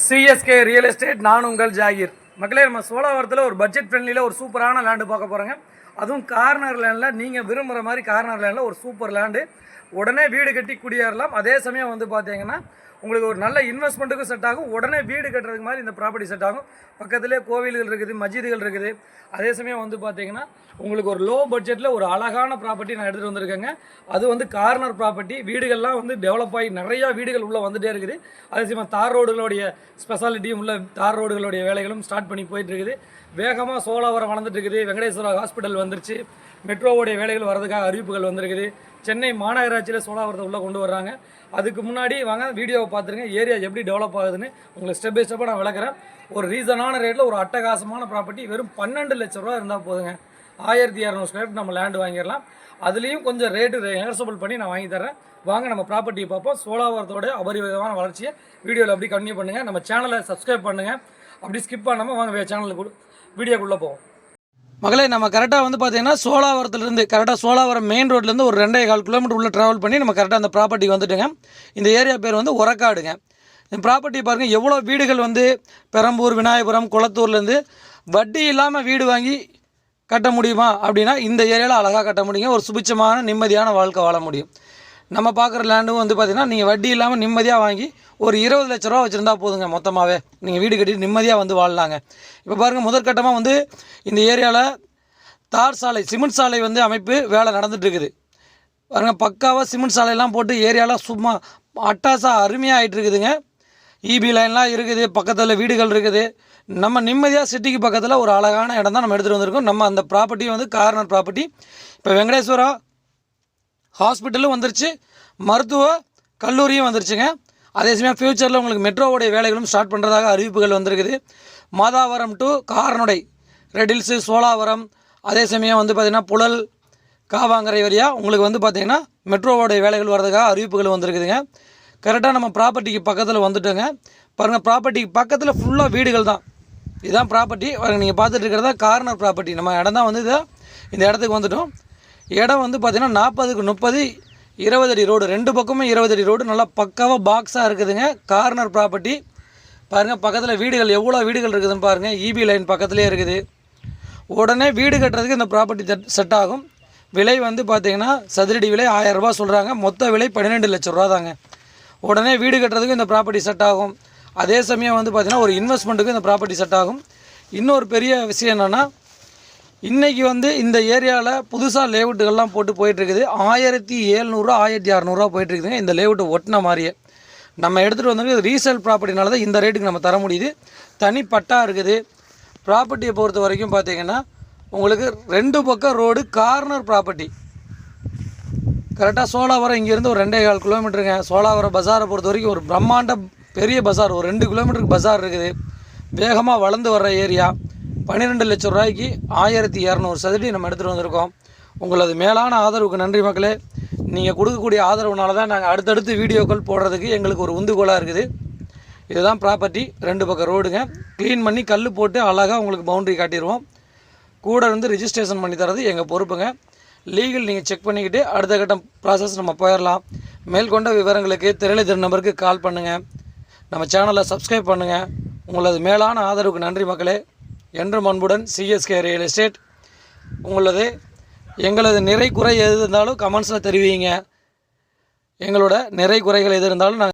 CSK real estate நான் உங்கள் ஜாகிர். மக்களே நம்ம சோழாவரத்தில் ஒரு பட்ஜெட் ஃப்ரெண்ட்லியில் ஒரு சூப்பரான லேண்டு பார்க்க போகிறோங்க அதுவும் கார்னர் லேண்டில் நீங்கள் விரும்புகிற மாதிரி கார்னர் லேண்டில் ஒரு சூப்பர் லேண்டு உடனே வீடு கட்டி குடியேறலாம். அதே சமயம் வந்து பார்த்தீங்கன்னா உங்களுக்கு ஒரு நல்ல இன்வெஸ்ட்மெண்ட்டுக்கும் செட் ஆகும். உடனே வீடு கட்டுறதுக்கு மாதிரி இந்த ப்ராப்பர்ட்டி செட் ஆகும். பக்கத்துலேயே கோவில்கள் இருக்குது மஜிதுகள் இருக்குது. அதே சமயம் வந்து பார்த்தீங்கன்னா உங்களுக்கு ஒரு லோ பட்ஜெட்டில் ஒரு அழகான ப்ராப்பர்ட்டி நான் எடுத்துகிட்டு வந்திருக்கேங்க. அது வந்து கார்னர் ப்ராப்பர்ட்டி வீடுகள்லாம் வந்து டெவலப் ஆகி நிறையா வீடுகள் உள்ளே வந்துட்டே இருக்குது. அதே சமயம் தார் ரோடுகளுடைய ஸ்பெஷாலிட்டியும் உள்ள தார் ரோடுகளுடைய வேலைகளும் ஸ்டார்ட் பண்ணி போயிட்டு இருக்குது. வேகமாக சோலாவரம் வளர்ந்துட்டு இருக்குது. வெங்கடேஸ்வரா ஹாஸ்பிட்டல் வந்துருச்சு. மெட்ரோவுடைய வேலைகள் வரதுக்காக அறிவிப்புகள் வந்திருக்குது. சென்னை மாநகராட்சியில் சோலாவரத்தை உள்ளே கொண்டு வர்றாங்க. அதுக்கு முன்னாடி வாங்க வீடியோவை பார்த்துருங்க. ஏரியா எப்படி டெவலப் ஆகுதுன்னு உங்களுக்கு ஸ்டெப் பை ஸ்டெப்பாக நான் விளக்குறேன். ஒரு ரீசனான ரேட்டில் ஒரு அட்டகாசமான ப்ராப்பர்ட்டி வெறும் பன்னெண்டு லட்ச ரூபா இருந்தால் போதுங்க. ஆயிரத்தி இரநூறு ஸ்கொயர் நம்ம லேண்டு வாங்கிடலாம். அதுலேயும் கொஞ்சம் ரேட்டு நெகசபிள் பண்ணி நான் வாங்கி தரேன் வாங்க நம்ம ப்ராப்பர்ட்டியை பார்ப்போம். சோலாவரத்தோட அபரிவிதமான வளர்ச்சியை வீடியோவில் அப்படி கண்டினியூ பண்ணுங்கள் நம்ம சேனலை சப்ஸ்கிரைப் பண்ணுங்கள் அப்படி ஸ்கிப் பண்ணாமல் வாங்க சேனலுக்கு வீடியோக்குள்ளே போவோம். மகளே நம்ம கரெக்டாக வந்து பார்த்தீங்கன்னா சோலாவரத்துலேருந்து கரெக்டாக சோலாவரம் மெயின் ரோட்லேருந்து ஒரு ரெண்டே கால் கிலோமீட்டர் உள்ள ட்ராவல் பண்ணி நம்ம கரெக்டாக அந்த ப்ராப்பர்ட்டிக்கு வந்துட்டுங்க. இந்த ஏரியா பேர் வந்து உரக்காடுங்க. இந்த ப்ராப்பர்ட்டி பாருங்கள் எவ்வளோ வீடுகள் வந்து பெரம்பூர் விநாயகபுரம் குளத்தூர்லேருந்து வட்டி இல்லாமல் வீடு வாங்கி கட்ட முடியுமா? அப்படின்னா இந்த ஏரியாவில் அழகாக கட்ட முடியுங்க. ஒரு சுபிச்சமான நிம்மதியான வாழ்க்கை வாழ முடியும். நம்ம பார்க்குற லேண்டும் வந்து பார்த்திங்கன்னா நீங்கள் வட்டி இல்லாமல் நிம்மதியாக வாங்கி ஒரு இருபது லட்ச ரூபா வச்சுருந்தா போதுங்க மொத்தமாகவே நீங்கள் வீடு கட்டி நிம்மதியாக வந்து வாழலாங்க. இப்போ பாருங்கள் முதற்கட்டமாக வந்து இந்த ஏரியாவில் தார் சாலை சிமெண்ட் சாலை வந்து அமைப்பு வேலை நடந்துகிட்ருக்குது பாருங்கள் பக்காவாக சிமெண்ட் சாலையெல்லாம் போட்டு ஏரியாலாம் சும்மா அட்டாசாக அருமையாக ஆகிட்டு இருக்குதுங்க. இபி லைன்லாம் இருக்குது பக்கத்தில் வீடுகள் இருக்குது. நம்ம நிம்மதியாக சிட்டிக்கு பக்கத்தில் ஒரு அழகான இடம் தான் நம்ம எடுத்துகிட்டு வந்திருக்கோம். நம்ம அந்த ப்ராப்பர்ட்டி வந்து கார்னர் ப்ராப்பர்ட்டி இப்போ வெங்கடேஸ்வரா ஹாஸ்பிட்டலும் வந்துருச்சு மருத்துவ கல்லூரியும் வந்துருச்சுங்க. அதே சமயம் ஃப்யூச்சரில் உங்களுக்கு மெட்ரோவுடைய வேலைகளும் ஸ்டார்ட் பண்ணுறதாக அறிவிப்புகள் வந்திருக்குது. மாதாவரம் டு காரனுடை ரெடில்ஸு சோலாவரம் அதே சமயம் வந்து பார்த்திங்கன்னா புழல் காவாங்கரை வழியாக உங்களுக்கு வந்து பார்த்திங்கன்னா மெட்ரோவோடைய வேலைகள் வர்றதுக்காக அறிவிப்புகள் வந்திருக்குதுங்க. கரெக்டாக நம்ம ப்ராப்பர்ட்டிக்கு பக்கத்தில் வந்துட்டோங்க. பாருங்கள் ப்ராப்பர்ட்டிக்கு பக்கத்தில் ஃபுல்லாக வீடுகள் தான். இதுதான் ப்ராப்பர்ட்டி நீங்கள் பார்த்துட்டு இருக்கிறதா கார்னர் ப்ராப்பர்ட்டி நம்ம இடம் தான் வந்து இதை இந்த இடத்துக்கு வந்துட்டோம். இடம் வந்து பார்த்திங்கன்னா நாற்பதுக்கு முப்பது இருபது அடி ரோடு. ரெண்டு பக்கமும் இருபது அடி ரோடு. நல்லா பக்காவாக பாக்ஸாக இருக்குதுங்க. கார்னர் ப்ராப்பர்ட்டி பாருங்கள் பக்கத்தில் வீடுகள் எவ்வளோ வீடுகள் இருக்குதுன்னு பாருங்கள் இபி லைன் பக்கத்துலேயே இருக்குது. உடனே வீடு கட்டுறதுக்கு இந்த ப்ராப்பர்ட்டி செட் ஆகும். விலை வந்து பார்த்திங்கன்னா சதுரடி விலை ஆயிரம் சொல்கிறாங்க மொத்த விலை பன்னிரெண்டு லட்ச ரூபா தாங்க உடனே வீடு கட்டுறதுக்கும் இந்த ப்ராப்பர்ட்டி செட் ஆகும். அதே சமயம் வந்து பார்த்திங்கன்னா ஒரு இன்வெஸ்ட்மெண்ட்டுக்கும் இந்த ப்ராப்பர்ட்டி செட் ஆகும். இன்னொரு பெரிய விஷயம் என்னென்னா இன்றைக்கி வந்து இந்த ஏரியாவில் புதுசாக லேவுட்டுகள்லாம் போட்டு போயிட்டுருக்குது. ஆயிரத்தி ஏழ்நூறுரூவா ஆயிரத்தி அறநூறுவா போயிட்டுருக்குதுங்க இந்த லேவுட்டு ஒட்டின மாதிரியே. நம்ம எடுத்துகிட்டு வந்திருக்கு ரீசேல் ப்ராப்பர்ட்டினால தான் இந்த ரேட்டுக்கு நம்ம தர முடியுது. தனி பட்டா இருக்குது. ப்ராப்பர்ட்டியை பொறுத்த வரைக்கும் பார்த்தீங்கன்னா உங்களுக்கு ரெண்டு பக்கம் ரோடு கார்னர் ப்ராப்பர்ட்டி கரெக்டாக சோலாவரம் இங்கேருந்து ஒரு ரெண்டே கால் கிலோமீட்டருங்க சோலாவரம் பஜாரை பொறுத்த வரைக்கும் ஒரு பிரம்மாண்ட பெரிய பஜார் ஒரு ரெண்டு கிலோமீட்டருக்கு பஜார் இருக்குது. வேகமாக வளர்ந்து வர்ற ஏரியா பன்னிரெண்டு லட்ச ரூபாய்க்கு ஆயிரத்தி இரநூறு சதுரடி நம்ம எடுத்துகிட்டு வந்திருக்கோம். உங்களது மேலான ஆதரவுக்கு நன்றி மக்களே. நீங்கள் கொடுக்கக்கூடிய ஆதரவுனால தான் நாங்கள் அடுத்தடுத்து வீடியோக்கள் போடுறதுக்கு எங்களுக்கு ஒரு உந்துகோலாக இருக்குது. இதுதான் ப்ராப்பர்ட்டி ரெண்டு பக்கம் ரோடுங்க. க்ளீன் பண்ணி கல் போட்டு அழகாக உங்களுக்கு பவுண்ட்ரி காட்டிடுவோம் கூட இருந்து ரிஜிஸ்ட்ரேஷன் பண்ணி தரது எங்கள் பொறுப்புங்க. லீகல் நீங்கள் செக் பண்ணிக்கிட்டு அடுத்த கட்டம் ப்ராசஸ் நம்ம போயிடலாம் மேற்கொண்ட விவரங்களுக்கு திரளை நம்பருக்கு கால் பண்ணுங்கள் நம்ம சேனலை சப்ஸ்கிரைப் பண்ணுங்கள் உங்களது மேலான ஆதரவுக்கு நன்றி மக்களே. என்றும் அன்புடன் சிஎஸ்கே ரியல் எஸ்டேட் உங்களது எங்களது நிறை குறை எது இருந்தாலும் கமெண்ட்ஸில் தெரிவிங்க. எங்களோட நிறை குறைகள் எது இருந்தாலும் நாங்கள்